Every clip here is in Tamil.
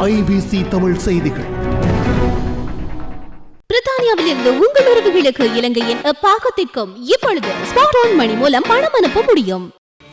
ஐபிசி தமிழ் செய்திகள். பிரித்தானியாவில் இருந்து உங்கள் உறவுகளுக்கு இலங்கையின் பாகத்திற்கும் இப்பொழுது ஸ்மார்ட் மணி மூலம் பணம் அனுப்ப முடியும்.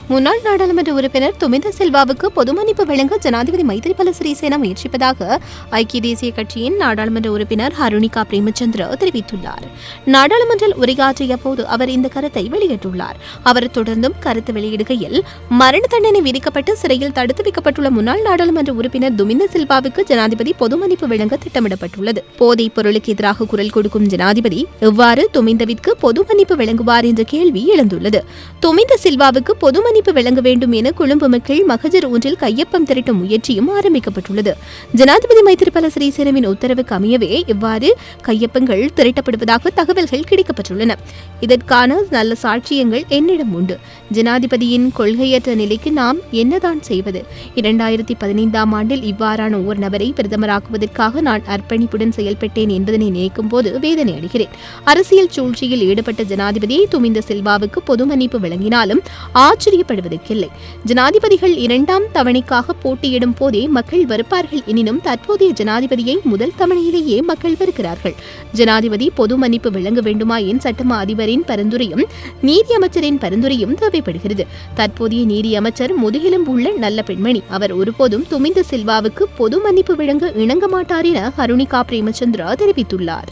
முன்னாள் நாடாளுமன்ற உறுப்பினர் துமிந்த செல்வாவுக்கு பொது மன்னிப்பு வழங்க ஜனாதிபதி மைத்ரிபால சிறிசேனா முயற்சிப்பதாக ஐக்கிய தேசிய கட்சியின் நாடாளுமன்ற உறுப்பினர் ஹருணிகா பிரேமச்சந்திர தெரிவித்துள்ளார். நாடாளுமன்றில் உரையாற்றிய போது அவர் இந்த கருத்தை வெளியிட்டுள்ளார். அவர் தொடர்ந்தும் கருத்து வெளியிடுகையில் மரண தண்டனை விதிக்கப்பட்டு சிறையில் தடுத்து வைக்கப்பட்டுள்ள முன்னாள் நாடாளுமன்ற உறுப்பினர் துமிந்த செல்வாவுக்கு ஜனாதிபதி பொது மன்னிப்பு வழங்க திட்டமிடப்பட்டுள்ளது. போதைப் பொருளுக்கு எதிராக குரல் கொடுக்கும் ஜனாதிபதி எவ்வாறு துமிந்தவிற்கு பொது மன்னிப்பு வழங்குவார் என்ற கேள்வி எழுந்துள்ளது. துமிந்த சில்வாவுக்கு பொது கண்காணிப்பு வழங்க வேண்டும் என கொழும்பு மக்கள் மகஜர் ஒன்றில் கையொப்பம் திரட்டும் முயற்சியும் ஆரம்பிக்கப்பட்டுள்ளது. ஜனாதிபதி மைத்திரிபால சிறிசேனவின் உத்தரவுக்கு அமையவே இவ்வாறு கையொப்பங்கள் திரட்டப்படுவதாக தகவல்கள் கிடைக்கப்பட்டுள்ளன. இதற்கான நல்ல சாட்சியங்கள் என்னிடம் உண்டு. ஜனாதிபதியின் கொள்கையற்ற நிலைக்கு நாம் என்னதான் செய்வது? இரண்டாயிரத்தி பதினைந்தாம் ஆண்டில் இவ்வாறான ஓர் நபரை பிரதமராக்குவதற்காக நான் அர்ப்பணிப்புடன் செயல்பட்டேன் என்பதனை நினைக்கும் போது வேதனை அடைகிறேன். அரசியல் சூழ்ச்சியில் ஈடுபட்ட ஜனாதிபதியை துமிந்த செல்வாவுக்கு பொது மன்னிப்பு வழங்கினாலும் ஆச்சரியப்படுவதற்கில்லை ஜனாதிபதிகள் இரண்டாம் தவணைக்காக போட்டியிடும் போதே மக்கள் வெறுப்பார்கள் எனினும் தற்போதைய ஜனாதிபதியை முதல் தவணையிலேயே மக்கள் வெறுக்கிறார்கள். ஜனாதிபதி பொது மன்னிப்பு வழங்க வேண்டுமா என் சட்டமா அதிபரின் பரிந்துரையும் நீதி அமைச்சரின் பரிந்துரையும் தேவைப்படுகிறது. தற்போதைய நீதி அமைச்சர் முதுகெலும்பு உள்ள நல்ல பெண்மணி. அவர் ஒருபோதும் துமிந்த சில்வாவுக்கு பொது மன்னிப்பு வழங்க இணங்க மாட்டார் என கருணிகா பிரேமச்சந்திரா தெரிவித்துள்ளார்.